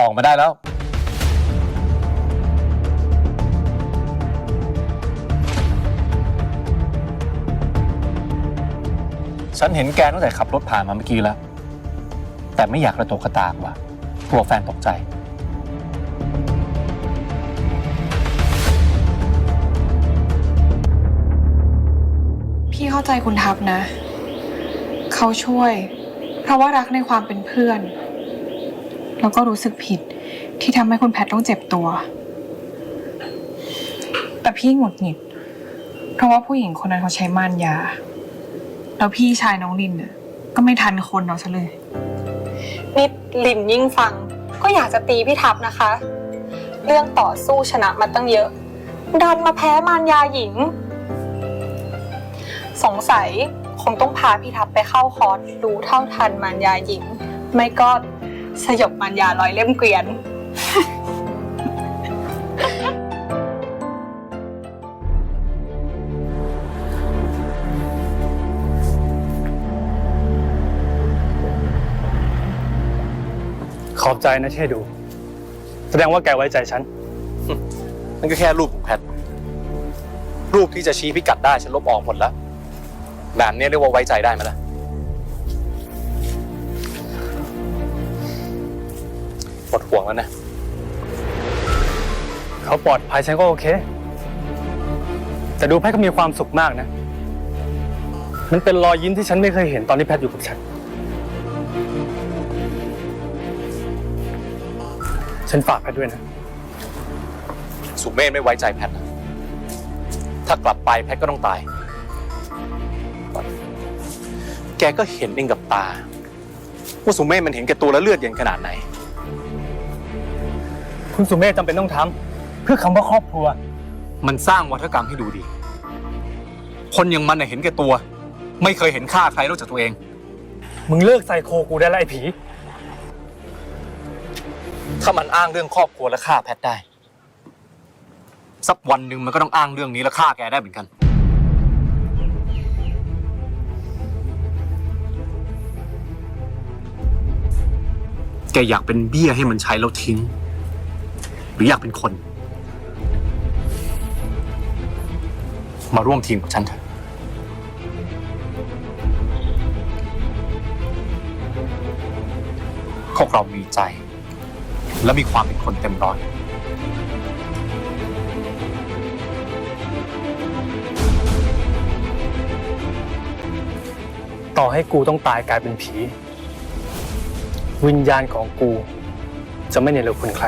ออกมาได้แล้ว ฉันเห็นแกตั้งแต่ขับรถผ่านมาเมื่อกี้แล้ว แต่ไม่อยากกระโตกกระตากว่ะกลัวแฟนตกใจ พี่เข้าใจคุณทับนะ เขาช่วย เพราะว่ารักในความเป็นเพื่อน แล้วก็รู้สึกผิดที่ทำให้คุณแพทต้องเจ็บตัว แต่พี่หงุดหงิด เพราะว่าผู้หญิงคนนั้นเขาใช้ม่านยา แล้วพี่ชายน้องลินน่ะก็ไม่ทันคนเอาซะเลย นี่ลินยิ่งฟัง ก็อยากจะตีพี่ทับนะคะ เรื่องต่อสู้ชนะมาตั้งเยอะ ดันมาแพ้มารยาหญิง สงสัยคงต้องพาพี่ทับไปเข้าคอร์สรู้เท่าทันมารยาหญิง ไม่ก็ สยบมารยาร้อยเล่มเกวียน ขอบใจนะที่ให้ดู แสดงว่าแกไว้ใจฉันมันก็แค่รูปของแพท รูปที่จะชี้พิกัดได้ฉันลบออกหมดแล้ว แบบนี้เรียกว่าไว้ใจได้ไหมล่ะ ดห่วงแล้วนะ เขาปลอดภัยฉันก็โอเค แต่ดูแพทย์ก็มีความสุขมากนะ มันเป็นรอยยิ้มที่ฉันไม่เคยเห็นตอนที่แพทย์อยู่กับฉัน ฉันฝากแพทย์ด้วยนะ สุเมธไม่ไว้ใจแพทนะถ้ากลับไปแพทก็ต้องตาย แกก็เห็นเองกับตา ว่าสุเมธมันเห็นแกตัวและเลือดเย็นขนาดไหน คุณสุเมธจำเป็นต้องทำเพื่อคำว่าครอบครัว มันสร้างวัฒกรรมให้ดูดี คนอย่างมันน่ะเห็นแก่ตัว ไม่เคยเห็นค่าใครนอกจากตัวเอง มึงเลิกใส่โคกูได้แล้วไอ้ผี ถ้ามันอ้างเรื่องครอบครัวและฆ่าแพทได้ สักวันหนึ่งมันก็ต้องอ้างเรื่องนี้และฆ่าแกได้เหมือนกัน แกอยากเป็นเบี้ยให้มันใช้แล้วทิ้ง หรืออยากเป็นคน มาร่วมทีมกับฉันเถอะ พวกเรามีใจ และมีความเป็นคนเต็มร้อยต่อให้กูต้องตายกลายเป็นผี วิญญาณของกูจะไม่เนรคุณใคร